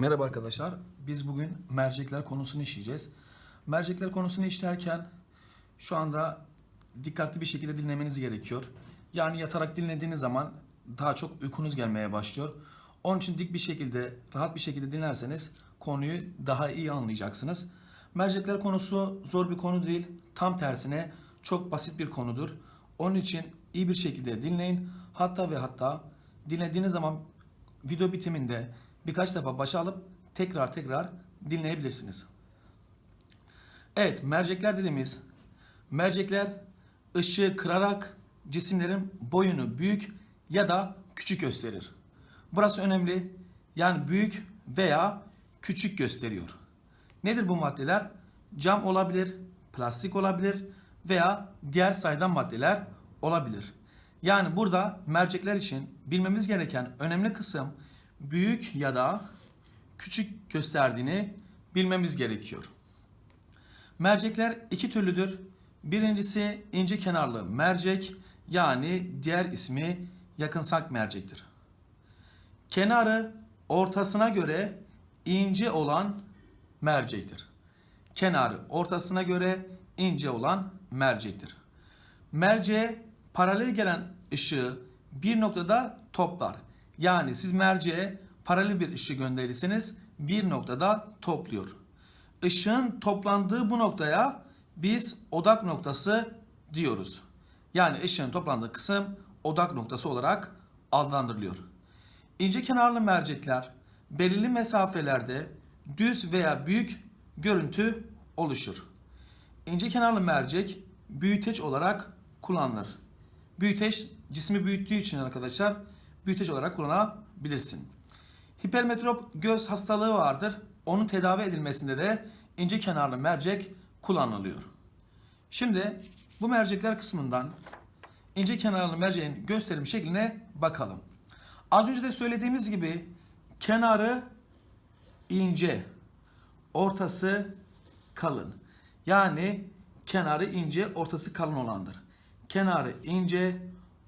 Merhaba arkadaşlar. Biz bugün mercekler konusunu işleyeceğiz. Mercekler konusunu işlerken şu anda dikkatli bir şekilde dinlemeniz gerekiyor. Yani yatarak dinlediğiniz zaman daha çok uykunuz gelmeye başlıyor. Onun için dik bir şekilde, rahat bir şekilde dinlerseniz konuyu daha iyi anlayacaksınız. Mercekler konusu zor bir konu değil. Tam tersine çok basit bir konudur. Onun için iyi bir şekilde dinleyin. Hatta ve hatta dinlediğiniz zaman video bitiminde birkaç defa başa alıp tekrar tekrar dinleyebilirsiniz. Evet, mercekler dediğimiz mercekler ışığı kırarak cisimlerin boyunu büyük ya da küçük gösterir. Burası önemli. Yani büyük veya küçük gösteriyor. Nedir bu maddeler? Cam olabilir, plastik olabilir veya diğer saydam maddeler olabilir. Yani burada mercekler için bilmemiz gereken önemli kısım büyük ya da küçük gösterdiğini bilmemiz gerekiyor. Mercekler iki türlüdür. Birincisi ince kenarlı mercek yani diğer ismi yakınsak mercektir. Kenarı ortasına göre ince olan mercektir. Kenarı ortasına göre ince olan mercektir. Merceğe paralel gelen ışığı bir noktada toplar. Yani siz merceğe paralel bir ışık gönderirseniz bir noktada topluyor. Işığın toplandığı bu noktaya biz odak noktası diyoruz. Yani ışığın toplandığı kısım odak noktası olarak adlandırılıyor. İnce kenarlı mercekler belirli mesafelerde düz veya büyük görüntü oluşur. İnce kenarlı mercek büyüteç olarak kullanılır. Büyüteç cismi büyüttüğü için arkadaşlar büyüteç olarak kullanabilirsin. Hipermetrop göz hastalığı vardır. Onun tedavi edilmesinde de ince kenarlı mercek kullanılıyor. Şimdi bu mercekler kısmından ince kenarlı merceğin gösterim şekline bakalım. Az önce de söylediğimiz gibi kenarı ince, ortası kalın. Yani kenarı ince, ortası kalın olandır. Kenarı ince,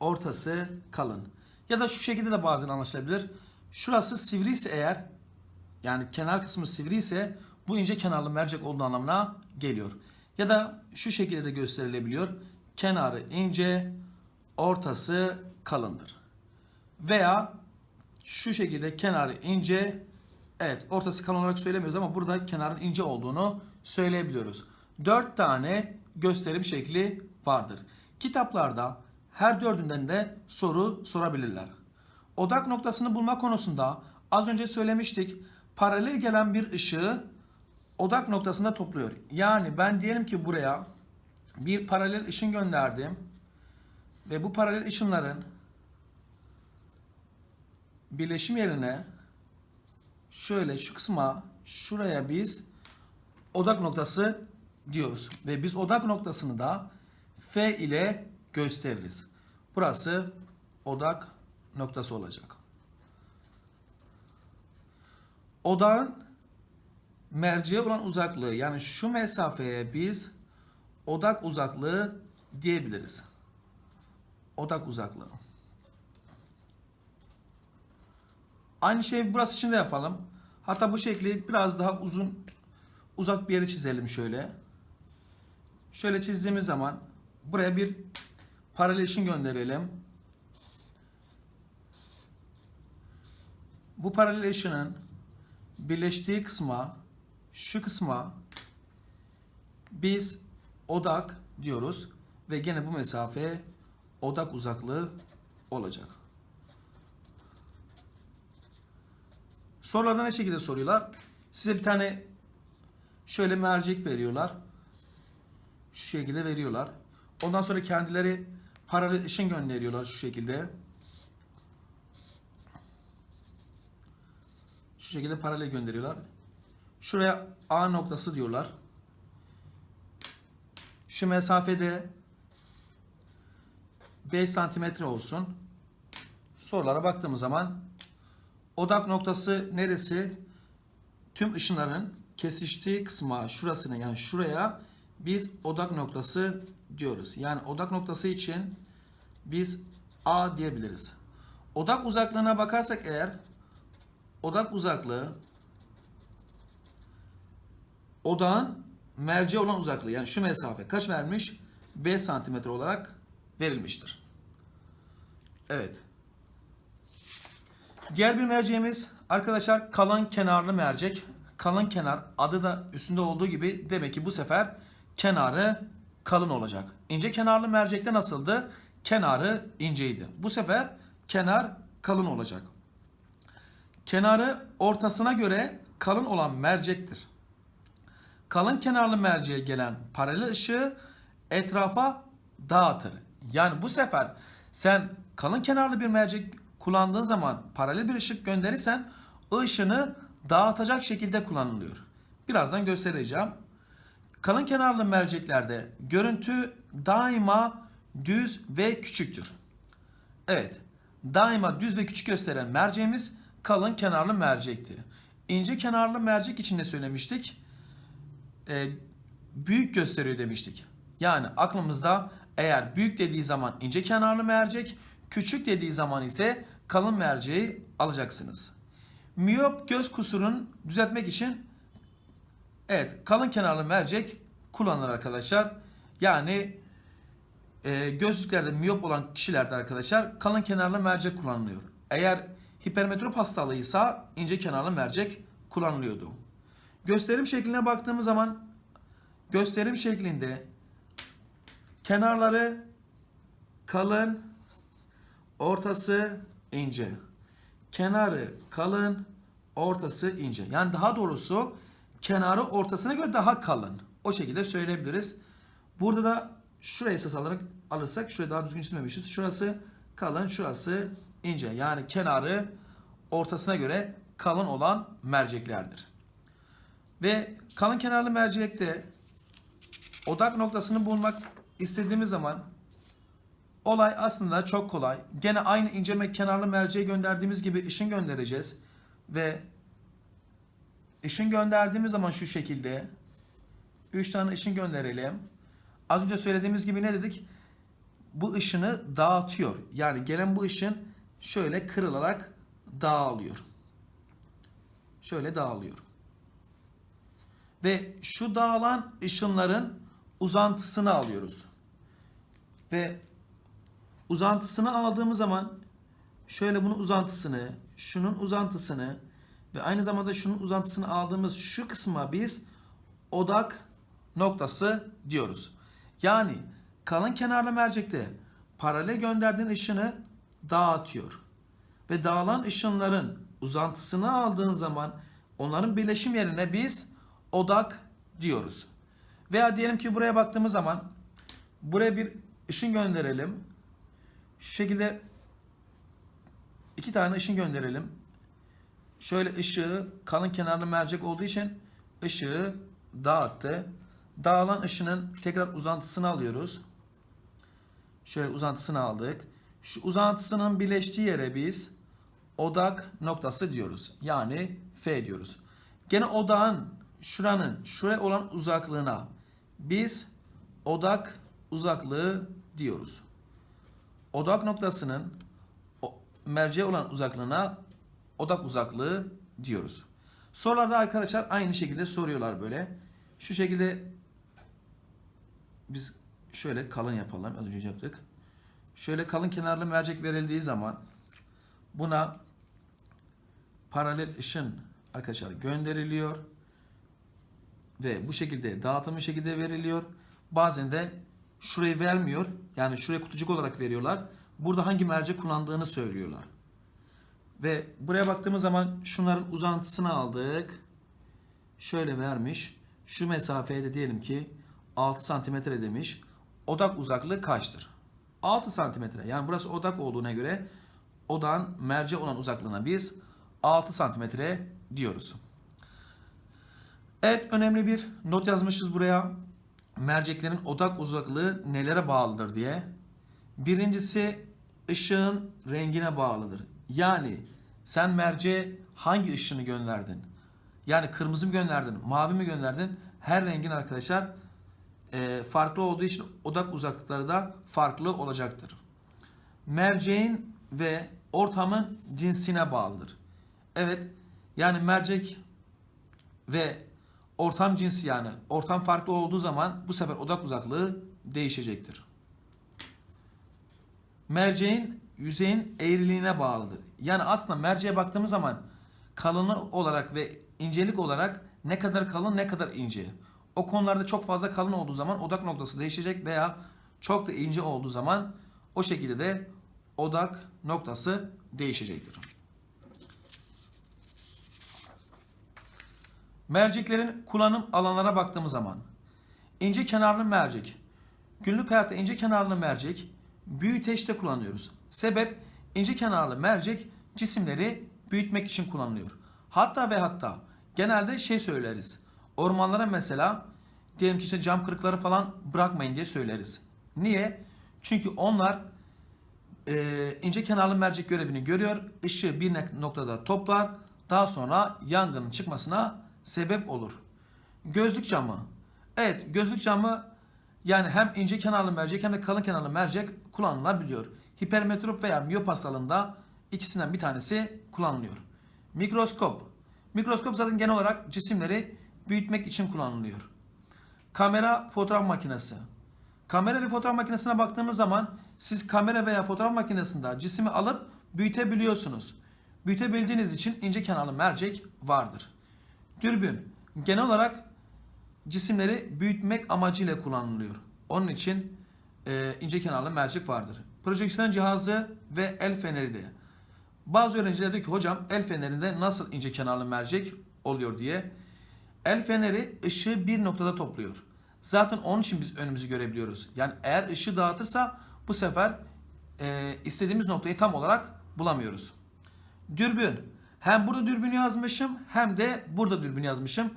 ortası kalın. Ya da şu şekilde de bazen anlaşılabilir. Şurası sivri ise eğer, yani kenar kısmı sivri ise bu ince kenarlı mercek olduğu anlamına geliyor. Ya da şu şekilde de gösterilebiliyor. Kenarı ince, ortası kalındır. Veya şu şekilde kenarı ince, evet ortası kalın olarak söylemiyoruz ama burada kenarın ince olduğunu söyleyebiliyoruz. 4 tane gösterim şekli vardır. Kitaplarda her dördünden de soru sorabilirler. Odak noktasını bulma konusunda az önce söylemiştik. Paralel gelen bir ışığı odak noktasında topluyor. Yani ben diyelim ki buraya bir paralel ışın gönderdim ve bu paralel ışınların birleşim yerine şöyle şu kısma şuraya biz odak noktası diyoruz. Ve biz odak noktasını da F ile gösteririz. Burası odak noktası olacak. Odağın merceğe olan uzaklığı yani şu mesafeye biz odak uzaklığı diyebiliriz. Odak uzaklığı. Aynı şeyi burası için de yapalım. Hatta bu şekli biraz daha uzun uzak bir yere çizelim şöyle. Şöyle çizdiğimiz zaman buraya bir paralel ışın gönderelim. Bu paralel ışının birleştiği kısma şu kısma biz odak diyoruz ve gene bu mesafe odak uzaklığı olacak. Sorularda ne şekilde soruyorlar? Size bir tane şöyle mercek veriyorlar. Şu şekilde veriyorlar. Ondan sonra kendileri paralel ışın gönderiyorlar şu şekilde. Şu şekilde paralel gönderiyorlar. Şuraya A noktası diyorlar. Şu mesafede 5 santimetre olsun. Sorulara baktığımız zaman odak noktası neresi? Tüm ışınların kesiştiği kısma şurasına yani şuraya biz odak noktası diyoruz. Yani odak noktası için biz A diyebiliriz. Odak uzaklığına bakarsak eğer odak uzaklığı odağın merceğe olan uzaklığı yani şu mesafe kaç vermiş? 5 santimetre olarak verilmiştir. Evet. Diğer bir merceğimiz arkadaşlar kalın kenarlı mercek. Kalın kenar adı da üstünde olduğu gibi demek ki bu sefer kenarı kalın olacak. İnce kenarlı mercekte nasıldı? Kenarı inceydi. Bu sefer kenar kalın olacak. Kenarı ortasına göre kalın olan mercektir. Kalın kenarlı merceğe gelen paralel ışığı etrafa dağıtır. Yani bu sefer sen kalın kenarlı bir mercek kullandığın zaman paralel bir ışık gönderirsen ışını dağıtacak şekilde kullanılıyor. Birazdan göstereceğim. Kalın kenarlı merceklerde görüntü daima düz ve küçüktür. Evet, daima düz ve küçük gösteren merceğimiz kalın kenarlı mercekti. İnce kenarlı mercek için de söylemiştik. Ee, büyük gösteriyor demiştik. Yani aklımızda eğer büyük dediği zaman ince kenarlı mercek, küçük dediği zaman ise kalın merceği alacaksınız. Miyop göz kusurunu düzeltmek için evet kalın kenarlı mercek kullanılır arkadaşlar. Yani e, gözlüklerde miyop olan kişilerde arkadaşlar kalın kenarlı mercek kullanılıyor. Eğer hipermetrop hastalığıysa ince kenarlı mercek kullanılıyordu. Gösterim şekline baktığımız zaman gösterim şeklinde kenarları kalın, ortası ince. Kenarı kalın, ortası ince. Yani daha doğrusu kenarı ortasına göre daha kalın. O şekilde söyleyebiliriz. Burada da şurayı esas alarak alırsak şurayı daha düzgün çizmemişiz. Şurası kalın, şurası ince. Yani kenarı ortasına göre kalın olan merceklerdir. Ve kalın kenarlı mercekte odak noktasını bulmak istediğimiz zaman olay aslında çok kolay. Gene aynı ince ve kenarlı merceğe gönderdiğimiz gibi ışın göndereceğiz. Ve ışın gönderdiğimiz zaman şu şekilde 3 tane ışın gönderelim. Az önce söylediğimiz gibi ne dedik? Bu ışını dağıtıyor. Yani gelen bu ışın şöyle kırılarak dağılıyor. Şöyle dağılıyor. Ve şu dağılan ışınların uzantısını alıyoruz. Ve uzantısını aldığımız zaman şöyle bunun uzantısını, şunun uzantısını ve aynı zamanda şunun uzantısını aldığımız şu kısma biz odak noktası diyoruz. Yani kalın kenarlı mercekte paralel gönderdiğin ışını dağıtıyor. Ve dağılan ışınların uzantısını aldığın zaman onların birleşim yerine biz odak diyoruz. Veya diyelim ki buraya baktığımız zaman buraya bir ışın gönderelim. Şu şekilde iki tane ışın gönderelim. Şöyle ışığı kalın kenarlı mercek olduğu için ışığı dağıttı. Dağılan ışının tekrar uzantısını alıyoruz. Şöyle uzantısını aldık. Şu uzantısının birleştiği yere biz odak noktası diyoruz. Yani F diyoruz. Gene odağın şuranın şuraya olan uzaklığına biz odak uzaklığı diyoruz. Odak noktasının merceğe olan uzaklığına odak uzaklığı diyoruz. Sorularda arkadaşlar aynı şekilde soruyorlar böyle. Şu şekilde biz şöyle kalın yapalım. Az önce yaptık. Şöyle kalın kenarlı mercek verildiği zaman buna paralel ışın arkadaşlar gönderiliyor ve bu şekilde dağıtımlı şekilde veriliyor. Bazen de şurayı vermiyor. Yani şuraya kutucuk olarak veriyorlar. Burada hangi mercek kullandığını söylüyorlar. Ve buraya baktığımız zaman şunların uzantısını aldık. Şöyle vermiş. Şu mesafeye de diyelim ki 6 santimetre demiş. Odak uzaklığı kaçtır? 6 santimetre. Yani burası odak olduğuna göre odağın merce olan uzaklığına biz 6 santimetre diyoruz. Evet önemli bir not yazmışız buraya. Merceklerin odak uzaklığı nelere bağlıdır diye. Birincisi ışığın rengine bağlıdır. Yani sen merceğe hangi ışını gönderdin? Yani kırmızı mı gönderdin, mavi mi gönderdin? Her rengin arkadaşlar farklı olduğu için odak uzaklıkları da farklı olacaktır. Merceğin ve ortamın cinsine bağlıdır. Evet yani mercek ve ortam cinsi yani ortam farklı olduğu zaman bu sefer odak uzaklığı değişecektir. Merceğin yüzeyin eğriliğine bağlıdır. Yani aslında merceğe baktığımız zaman kalınlık olarak ve incelik olarak ne kadar kalın ne kadar ince. O konularda çok fazla kalın olduğu zaman odak noktası değişecek veya çok da ince olduğu zaman o şekilde de odak noktası değişecektir. Merceklerin kullanım alanlara baktığımız zaman ince kenarlı mercek. Günlük hayatta ince kenarlı mercek büyüteçte kullanıyoruz. Sebep ince kenarlı mercek cisimleri büyütmek için kullanılıyor. Hatta ve hatta genelde şey söyleriz. Ormanlara mesela diyelim ki işte cam kırıkları falan bırakmayın diye söyleriz. Niye? Çünkü onlar e, ince kenarlı mercek görevini görüyor. Işığı bir noktada toplar. Daha sonra yangının çıkmasına sebep olur. Gözlük camı. Evet gözlük camı yani hem ince kenarlı mercek hem de kalın kenarlı mercek kullanılabiliyor. Hipermetrop veya miyop hastalığında ikisinden bir tanesi kullanılıyor. Mikroskop. Mikroskop zaten genel olarak cisimleri büyütmek için kullanılıyor. Kamera fotoğraf makinesi. Kamera ve fotoğraf makinesine baktığımız zaman siz kamera veya fotoğraf makinesinde cisimi alıp büyütebiliyorsunuz. Büyütebildiğiniz için ince kenarlı mercek vardır. Dürbün genel olarak cisimleri büyütmek amacıyla kullanılıyor. Onun için e, ince kenarlı mercek vardır. Projeksiyon cihazı ve el feneri de. Bazı öğrenciler diyor ki hocam el fenerinde nasıl ince kenarlı mercek oluyor diye. El feneri ışığı bir noktada topluyor. Zaten onun için biz önümüzü görebiliyoruz. Yani eğer ışığı dağıtırsa bu sefer e, istediğimiz noktayı tam olarak bulamıyoruz. Dürbün. Hem burada dürbün yazmışım hem de burada dürbün yazmışım.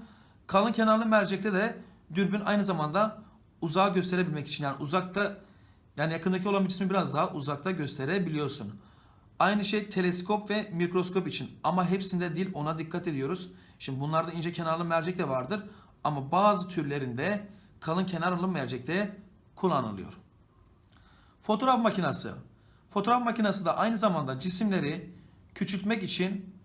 Kalın kenarlı mercekte de dürbün aynı zamanda uzağa gösterebilmek için yani uzakta yani yakındaki olan bir cismi biraz daha uzakta gösterebiliyorsun. Aynı şey teleskop ve mikroskop için ama hepsinde değil ona dikkat ediyoruz. Şimdi bunlarda ince kenarlı mercek de vardır ama bazı türlerinde kalın kenarlı mercek de kullanılıyor. Fotoğraf makinesi. Fotoğraf makinesi de aynı zamanda cisimleri küçültmek için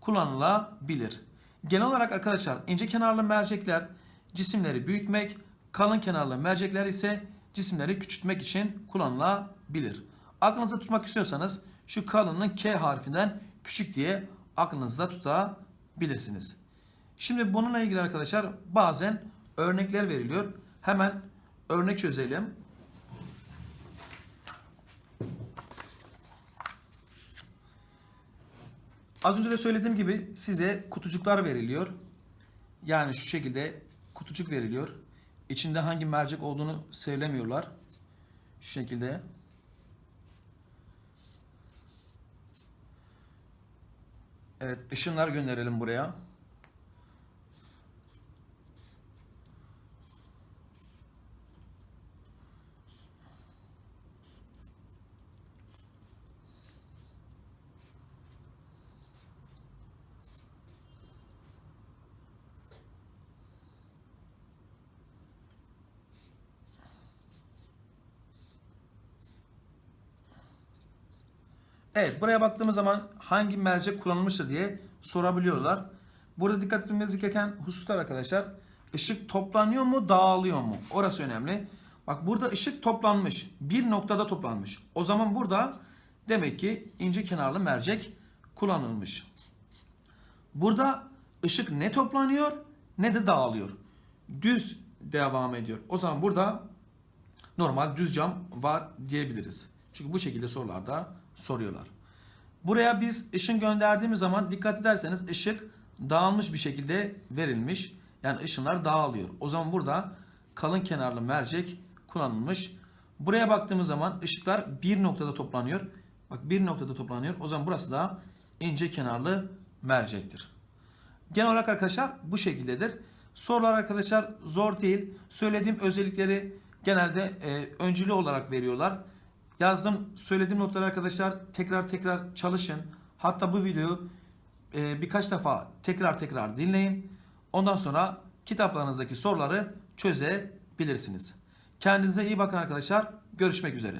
kullanılabilir. Genel olarak arkadaşlar ince kenarlı mercekler cisimleri büyütmek, kalın kenarlı mercekler ise cisimleri küçültmek için kullanılabilir. Aklınızda tutmak istiyorsanız şu kalının K harfinden küçük diye aklınızda tutabilirsiniz. Şimdi bununla ilgili arkadaşlar bazen örnekler veriliyor. Hemen örnek çözelim. Az önce de söylediğim gibi size kutucuklar veriliyor. Yani şu şekilde kutucuk veriliyor. İçinde hangi mercek olduğunu söylemiyorlar. Şu şekilde. Evet, ışınlar gönderelim buraya. Evet buraya baktığımız zaman hangi mercek kullanılmıştır diye sorabiliyorlar. Burada dikkat etmemiz gereken hususlar arkadaşlar. Işık toplanıyor mu dağılıyor mu? Orası önemli. Bak burada ışık toplanmış. Bir noktada toplanmış. O zaman burada demek ki ince kenarlı mercek kullanılmış. Burada ışık ne toplanıyor ne de dağılıyor. Düz devam ediyor. O zaman burada normal düz cam var diyebiliriz. Çünkü bu şekilde sorularda soruyorlar. Buraya biz ışın gönderdiğimiz zaman dikkat ederseniz ışık dağılmış bir şekilde verilmiş. Yani ışınlar dağılıyor. O zaman burada kalın kenarlı mercek kullanılmış. Buraya baktığımız zaman ışıklar bir noktada toplanıyor. Bak bir noktada toplanıyor. O zaman burası da ince kenarlı mercektir. Genel olarak arkadaşlar bu şekildedir. Sorular arkadaşlar zor değil. Söylediğim özellikleri genelde e, öncülü olarak veriyorlar. Yazdım, söylediğim notları arkadaşlar tekrar tekrar çalışın. Hatta bu videoyu e, birkaç defa tekrar tekrar dinleyin. Ondan sonra kitaplarınızdaki soruları çözebilirsiniz. Kendinize iyi bakın arkadaşlar. Görüşmek üzere.